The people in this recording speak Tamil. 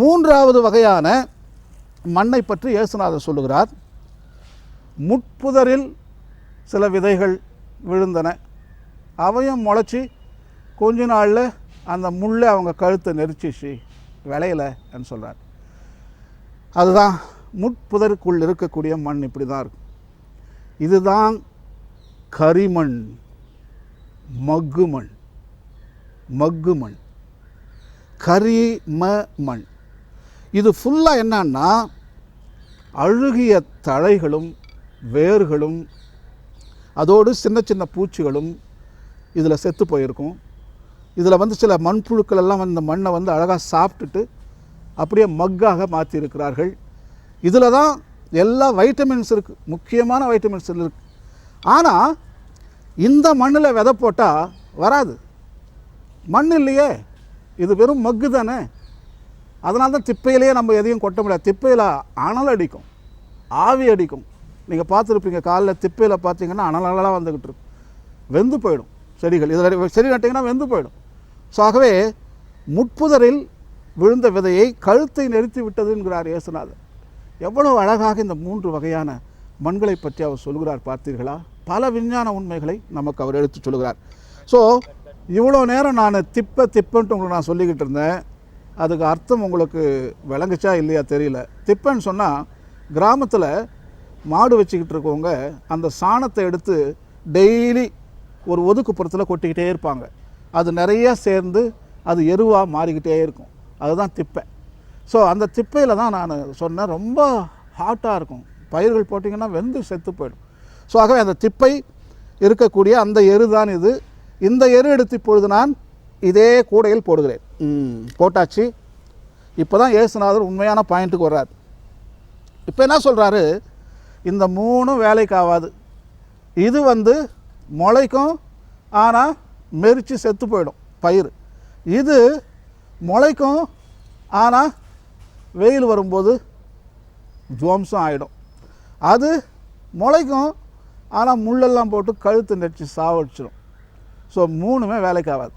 மூன்றாவது வகையான மண்ணை பற்றி இயேசுநாதர் சொல்லுகிறார். முட்புதரில் சில விதைகள் விழுந்தன. அவையும் முளைச்சி கொஞ்ச நாளில் அந்த முள்ளை அவங்க கழுத்தை நெரிச்சிச்சு விளையலைன்னு சொல்கிறார் அதுதான் முட்புதருக்குள் இருக்கக்கூடிய மண் இப்படி தான் இருக்கும். இதுதான் கரிமண் மக்கு மண் மக்கு மண் கரிம மண். இது ஃபுல்லாக என்னன்னா அழுகிய தழைகளும் வேர்களும் அதோடு சின்ன சின்ன பூச்சிகளும் இதில் செத்து போயிருக்கும். இதில் வந்து சில மண்புழுக்கள் எல்லாம் வந்து மண்ணை வந்து அழகாக சாப்பிட்டுட்டு அப்படியே மக்காக மாற்றியிருக்கிறார்கள் இதில் தான் எல்லா வைட்டமின்ஸ் இருக்குது முக்கியமான வைட்டமின்ஸ் இருக்குது ஆனால் இந்த மண்ணில் விதை போட்டால் வராது. மண் இல்லையே இது வெறும் மக்கு தானே. அதனால தான் திப்பையிலேயே நம்ம எதையும் கொட்ட முடியாது. திப்பையில் அனல் அடிக்கும். ஆவி அடிக்கும். நீங்கள் பார்த்துருப்பீங்க காலைல திப்பையில் பார்த்தீங்கன்னா அனல் அனலாக வந்துக்கிட்டு இருக்கும். வெந்து போயிடும் செடிகள். இதில் செடி நட்டிங்கன்னா வெந்து போயிடும். ஸோ ஆகவே முட்புதரில் விழுந்த விதையை கழுத்தை நெரித்து விட்டதுங்கிறார் இயேசுநாதர். எவ்வளவு அழகாக இந்த மூன்று வகையான மண்களை பற்றி அவர் சொல்கிறார் பார்த்தீர்களா? பல விஞ்ஞான உண்மைகளை நமக்கு அவர் எடுத்து சொல்கிறார் ஸோ இவ்வளோ நேரம் நான் திப்ப திப்பன்ட்டு உங்களுக்கு நான் சொல்லிக்கிட்டு இருந்தேன். அதுக்கு அர்த்தம் உங்களுக்கு விளங்குச்சா இல்லையா தெரியல. திப்பன்னு சொன்னால் கிராமத்தில் மாடு வச்சுக்கிட்டு இருக்கவங்க அந்த சாணத்தை எடுத்து டெய்லி ஒரு ஒதுக்குப்புறத்தில் கொட்டிக்கிட்டே இருப்பாங்க. அது நிறையா சேர்ந்து அது எருவாக மாறிக்கிட்டே இருக்கும். அதுதான் திப்பை. ஸோ அந்த திப்பையில் தான் நான் சொன்னேன் ரொம்ப ஹாட்டாக இருக்கும். பயிர்கள் போட்டிங்கன்னா வெந்து செத்து போயிடும். ஸோ ஆகவே அந்த திப்பை இருக்கக்கூடிய அந்த எரு தான் இது. இந்த எரு எடுத்து இப்பொழுது நான் இதே கூடையில் போடுகிறேன். போட்டாச்சு. இப்போ தான் ஏசுநாதர் உண்மையான பாயிண்ட்டுக்கு வர்றார். இப்போ என்ன சொல்கிறாரு இந்த மூணும் வேலைக்கு ஆகாது இது வந்து முளைக்கும் ஆனால் மெரிச்சு செத்து போயிடும் பயிர் இது முளைக்கும் ஆனால் வெயில் வரும்போது துவம்சம் ஆகிடும் அது முளைக்கும் ஆனால் முள்ளெல்லாம் போட்டு கழுத்து நெச்சு சாவடிச்சிடும் ஸோ மூணுமே வேலைக்கு ஆகாது